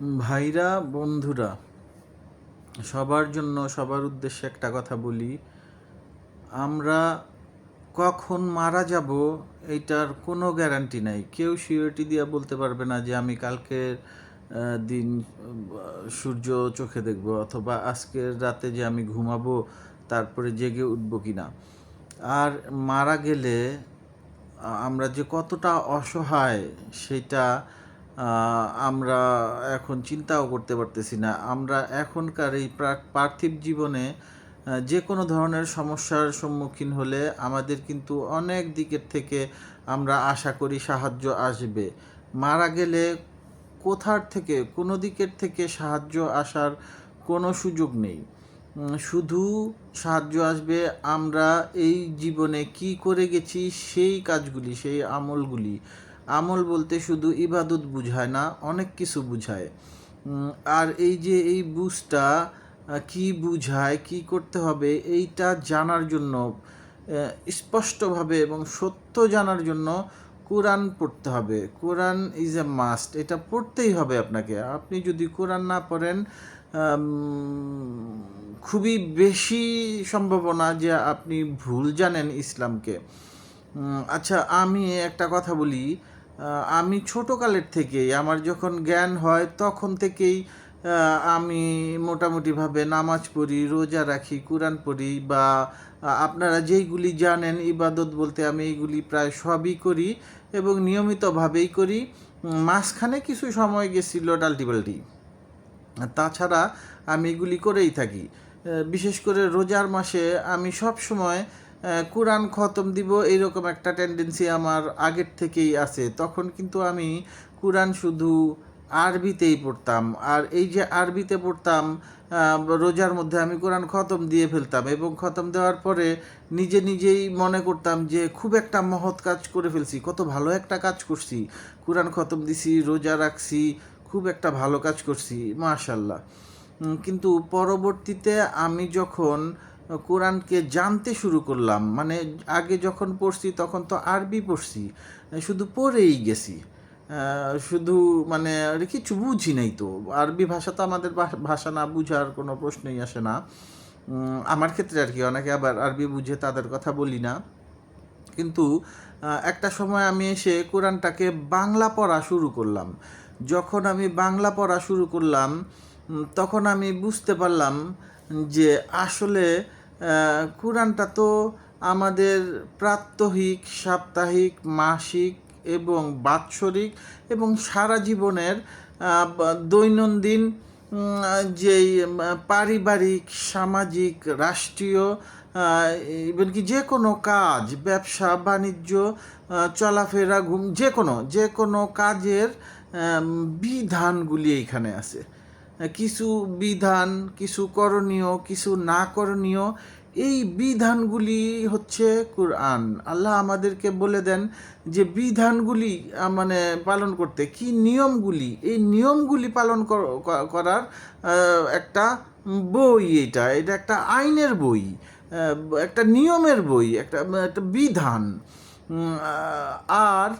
ভাইরা, বন্ধুরা, সবার জন্য, সবার উদ্দেশ্যে একটা কথা বলি। আমরা কখন মারা যাব এইটার কোনো গ্যারান্টি নাই। কেউ সিওরিটি দিয়ে বলতে পারবে না যে আমি কালকের দিন সূর্য চোখে দেখব অথবা আজকের রাতে যে আমি ঘুমাবো, তারপরে জেগে উঠবো কি না আর মারা গেলে আমরা যে কতটা অসহায়, সেটা আমরা এখন চিন্তাও করতে পারতেছি না। আমরা এখনকার এই পার্থিব জীবনে যে কোনো ধরনের সমস্যার সম্মুখীন হলে আমাদের কিন্তু অনেক দিকের থেকে আমরা আশা করি সাহায্য আসবে। মারা গেলে কোথার থেকে, কোনো দিকের থেকে সাহায্য আসার কোনো সুযোগ নেই। শুধু সাহায্য আসবে আমরা এই জীবনে কি করে গেছি, সেই কাজগুলি, সেই আমলগুলি আমল বলতে শুধু ইবাদত বুঝায় না, অনেক কিছু বুঝায়। আর এই যে এই বুঝটা কি বুঝায়, কি করতে হবে, এইটা জানার জন্য স্পষ্টভাবে এবং সত্য জানার জন্য কোরআন পড়তে হবে। কোরআন ইজ এ মাস্ট এটা পড়তেই হবে আপনাকে। আপনি যদি কোরআন না পড়েন খুবই বেশি সম্ভাবনা যে আপনি ভুল জানেন ইসলামকে। আচ্ছা আমি একটা কথা বলি। আমি ছোটোকালের থেকেই আমার যখন জ্ঞান হয় তখন থেকেই আমি মোটামুটিভাবে নামাজ পড়ি, রোজা রাখি, কোরআন পড়ি বা আপনারা যেইগুলি জানেন ইবাদত বলতে আমি এইগুলি প্রায় সবই করি এবং নিয়মিতভাবেই করি। মাঝখানে কিছু সময় গেছিল ডাল্টিপাল্টি আর তাছাড়া আমি এগুলি করেই থাকি। বিশেষ করে রোজার মাসে আমি সব সময় কোরআন খতম দিব, এইরকম একটা টেন্ডেন্সি আমার আগের থেকেই আছে। তখন কিন্তু আমি কোরআন শুধু আরবিতেই পড়তাম। আর এই যে আরবিতে পড়তাম রোজার মধ্যে আমি কোরআন খতম দিয়ে ফেলতাম এবং খতম দেওয়ার পরে নিজে নিজেই মনে করতাম যে, খুব একটা মহৎ কাজ করে ফেলছি, কত ভালো একটা কাজ করছি। কোরআন খতম দিছি, রোজা রাখছি, খুব একটা ভালো কাজ করছি মাশাল্লাহ কিন্তু পরবর্তীতে আমি যখন কোরআনকে জানতে শুরু করলাম। মানে আগে যখন পড়ছি তখন তো আরবি পড়ছি, শুধু পড়েই গেছি। শুধু মানে আর কিছু বুঝি নাই তো। আরবি ভাষা তো আমাদের ভাষা না বুঝার কোনো প্রশ্নই আসে না। আমার ক্ষেত্রে আর কি, অনেকে আবার আরবি বুঝে তাদের কথা বলি না। কিন্তু একটা সময় আমি এসে কোরআনটাকে বাংলা পড়া শুরু করলাম। যখন আমি বাংলা পড়া শুরু করলাম তখন আমি বুঝতে পারলাম যে আসলে কোরআনটা তো আমাদের প্রাত্যহিক, সাপ্তাহিক, মাসিক এবং বাৎসরিক এবং সারা জীবনের দৈনন্দিন যেই পারিবারিক, সামাজিক, রাষ্ট্রীয় ইভেন কি যে কোনো কাজ, ব্যবসা, বাণিজ্য চলাফেরা, ঘুম, যে কোনো যে কোনো কাজের বিধানগুলি এইখানে আছে। কিছু বিধান, কিছু করণীয়, কিছু না করণীয়, এই বিধানগুলি হচ্ছে কোরআন। আল্লাহ আমাদেরকে বলে দেন যে বিধানগুলি মানে পালন করতে। কি নিয়মগুলি? এই নিয়মগুলি পালন করার একটা বই এটা। এটা একটা আইনের বই একটা নিয়মের বই, একটা একটা বিধান। আর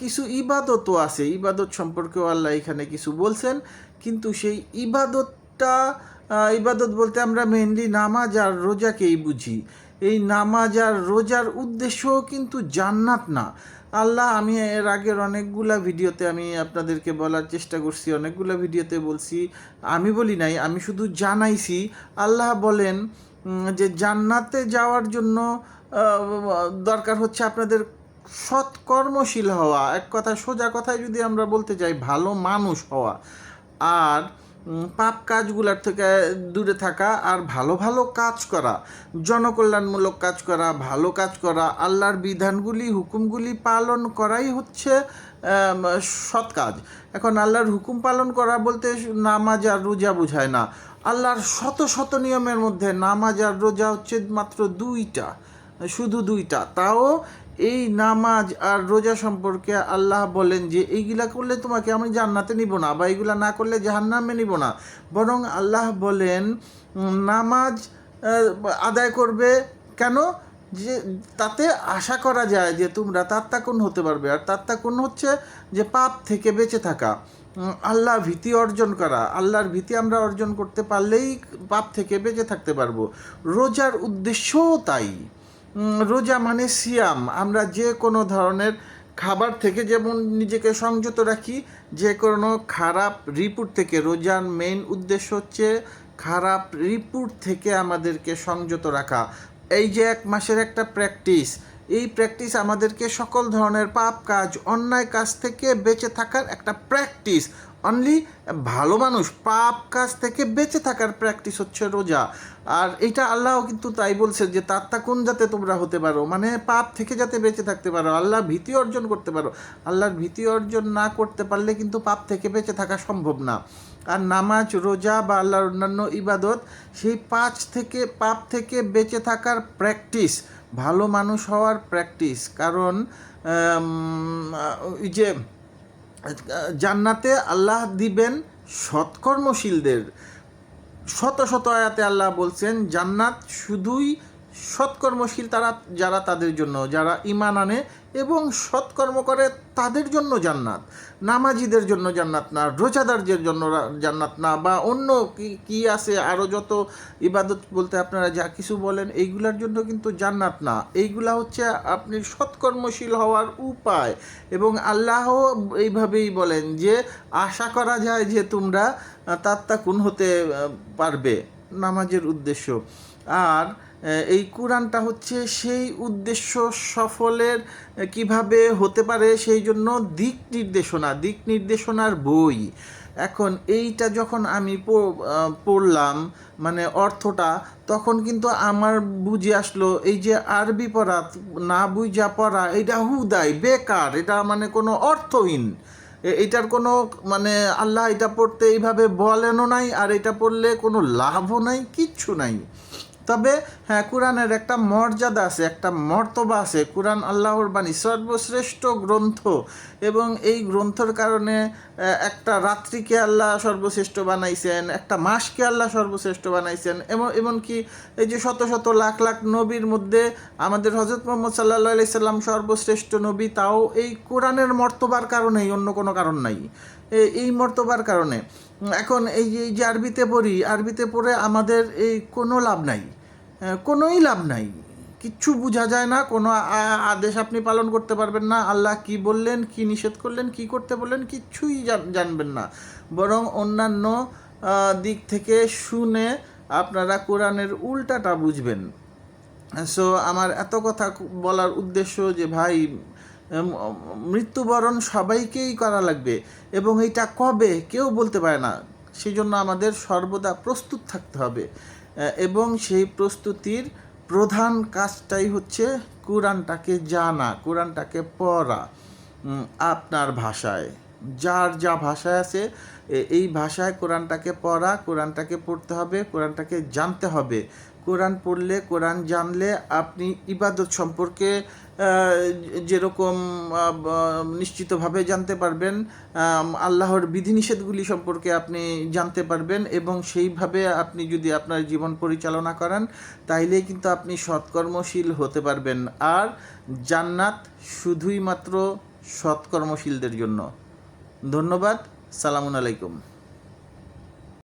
কিছু ইবাদতও আছে। ইবাদত সম্পর্কেও আল্লাহ এখানে কিছু বলছেন। কিন্তু সেই ইবাদতটা ইবাদত বলতে আমরা মেনলি নামাজ আর রোজাকেই বুঝি। এই নামাজ আর রোজার উদ্দেশ্য কিন্তু জান্নাত না। আল্লাহ, আমি এর আগের অনেকগুলা ভিডিওতে আমি আপনাদেরকে বলার চেষ্টা করছি, অনেকগুলা ভিডিওতে বলছি, আমি বলি নাই, আমি শুধু জানাইছি। আল্লাহ বলেন যে জান্নাতে যাওয়ার জন্য দরকার হচ্ছে আপনাদের সৎকর্মশীল হওয়া। এক কথা, সোজা কথায় যদি আমরা বলতে চাই ভালো মানুষ হওয়া। আর পাপ কাজগুলোর থেকে দূরে থাকা আর ভালো ভালো কাজ করা, জনকল্যাণমূলক কাজ করা, ভালো কাজ করা, আল্লাহর বিধানগুলি, হুকুমগুলি পালন করাই হচ্ছে সৎ কাজ। এখন আল্লাহর হুকুম পালন করা বলতে নামাজ আর রোজা বোঝায় না। আল্লাহর শত শত নিয়মের মধ্যে নামাজ আর রোজা হচ্ছে মাত্র দুইটা, শুধু দুইটা। তাও এই নামাজ আর রোজা সম্পর্কে আল্লাহ বলেন যে এইগুলা করলে তোমাকে আমি জান্নাতে নিব না বা এইগুলা না করলে জাহান্নামে নিব না। বরং আল্লাহ বলেন নামাজ আদায় করবে কেন? যে তাতে আশা করা যায় যে তোমরা তাত্তাকুন হতে পারবে। আর তাত্তাকুন হচ্ছে যে পাপ থেকে বেঁচে থাকা। আল্লাহ ভীতি অর্জন করা। আল্লাহর ভীতি আমরা অর্জন করতে পারলেই পাপ থেকে বেঁচে থাকতে পারব। রোজার উদ্দেশ্যও তাই। রোজা মানে সিয়াম। আমরা যে কোনো ধরনের খাবার থেকে যেমন নিজেকে সংযত রাখি, যে কোনো খারাপ রিপুট থেকে রোজার মেইন উদ্দেশ্য হচ্ছে খারাপ রিপুট থেকে আমাদেরকে সংযত রাখা। এই যে এক মাসের একটা প্র্যাকটিস এই প্র্যাকটিস আমাদেরকে সকল ধরনের পাপ কাজ, অন্যায় কাজ থেকে বেঁচে থাকার একটা প্র্যাকটিস অনলি ভালো মানুষ পাপ কাজ থেকে বেঁচে থাকার প্র্যাকটিস হচ্ছে রোজা। আর এটা আল্লাহ কিন্তু তাই বলছে যে, তাত্তাকুন যাতে তোমরা হতে পারো। মানে পাপ থেকে যাতে বেঁচে থাকতে পারো আল্লাহ ভীতি অর্জন করতে পারো। আল্লাহর ভীতি অর্জন না করতে পারলে কিন্তু পাপ থেকে বেঁচে থাকা সম্ভব না। আর নামাজ, রোজা বা আল্লাহর অন্যান্য ইবাদত, সেই পাঁচ থেকে, পাপ থেকে বেঁচে থাকার প্র্যাকটিস ভালো মানুষ হওয়ার প্র্যাকটিস কারণ ওই যে, জান্নাতে আল্লাহ দিবেন সৎকর্মশীলদের। শত শত আয়াতে আল্লাহ বলছেন, জান্নাত শুধুই সৎকর্মশীল তারা, যারা তাদের জন্য, যারা ইমান আনে এবং সৎকর্ম করে তাদের জন্য জান্নাত। নামাজিদের জন্য জান্নাত না, রোজাদারদের জন্য জান্নাত না বা অন্য কি কি আছে আরও যত ইবাদত বলতে আপনারা যা কিছু বলেন, এইগুলার জন্য কিন্তু জান্নাত না। এইগুলা হচ্ছে আপনি সৎকর্মশীল হওয়ার উপায় এবং আল্লাহ এইভাবেই বলেন যে, আশা করা যায় যে তোমরা তাত্তাকুন হতে পারবে। নামাজের উদ্দেশ্য। আর এই কোরআনটা হচ্ছে সেই উদ্দেশ্য সফলের কীভাবে হতে পারে সেই জন্য দিক নির্দেশনা, দিক নির্দেশনার বই। এখন এইটা যখন আমি পড়লাম মানে অর্থটা, তখন কিন্তু আমার বুঝে আসলো, এই যে আরবি পড়া, না বুঝা পড়া এটা হুদাই, বেকার, এটা মানে কোনো অর্থহীন। এটার কোনো মানে আল্লাহ এটা পড়তে এইভাবে বলেনও নাই, আর এটা পড়লে কোনো লাভও নাই, কিচ্ছু নাই। তবে হ্যাঁ কোরআনের একটা মর্যাদা আছে, একটা মর্তবা আছে। কোরআন আল্লাহর বাণী সর্বশ্রেষ্ঠ গ্রন্থ এবং এই গ্রন্থর কারণে একটা রাত্রিকে আল্লাহ সর্বশ্রেষ্ঠ বানাইছেন, একটা মাসকে আল্লাহ সর্বশ্রেষ্ঠ বানাইছেন এবং এমনকি এই যে শত শত লাখ লাখ নবীর মধ্যে আমাদের হজরত মোহাম্মদ সাল্লাহ আলি সাল্লাম সর্বশ্রেষ্ঠ নবী, তাও এই কোরআনের মর্তবার কারণেই, অন্য কোনো কারণ নাই। এই মর্তবার কারণে। এখন এই যে আরবিতে পড়ি, আরবিতে পড়ে আমাদের এই কোনো লাভ নাই। কোনোই লাভ নাই। কিচ্ছু বোঝা যায় না, কোনো আদেশ আপনি পালন করতে পারবেন না। আল্লাহ কি বললেন, কি নিষেধ করলেন, কি করতে বললেন, কিচ্ছুই জানবেন না। বরং অন্যান্য দিক থেকে শুনে আপনারা কোরআনের উল্টাটা বুঝবেন। সো আমার এত কথা বলার উদ্দেশ্য যে, ভাই মৃত্যুবরণ সবাইকেই করা লাগবে এবং এইটা কবে কেউ বলতে পারে না। সেই জন্য আমাদের সর্বদা প্রস্তুত থাকতে হবে। এবং সেই প্রস্তুতির প্রধান কাজটাই হচ্ছে কোরআনটাকে জানা, কোরআনটাকে পড়া আপনার ভাষায়। যার যা ভাষায় আছে এই ভাষায় কোরআনটাকে পড়া, কোরআনটাকে পড়তে হবে, কোরআনটাকে জানতে হবে। কোরআন পড়লে, কোরআন জানলে আপনি ইবাদত সম্পর্কে যেরকম নিশ্চিতভাবে জানতে পারবেন আল্লাহর বিধিনিষেধগুলি সম্পর্কে আপনি জানতে পারবেন এবং সেইভাবে আপনি যদি আপনার জীবন পরিচালনা করেন, তাইলেই কিন্তু আপনি সৎকর্মশীল হতে পারবেন। আর জান্নাত শুধুই মাত্র সৎকর্মশীলদের জন্য। ধন্যবাদ, সালামুন আলাইকুম।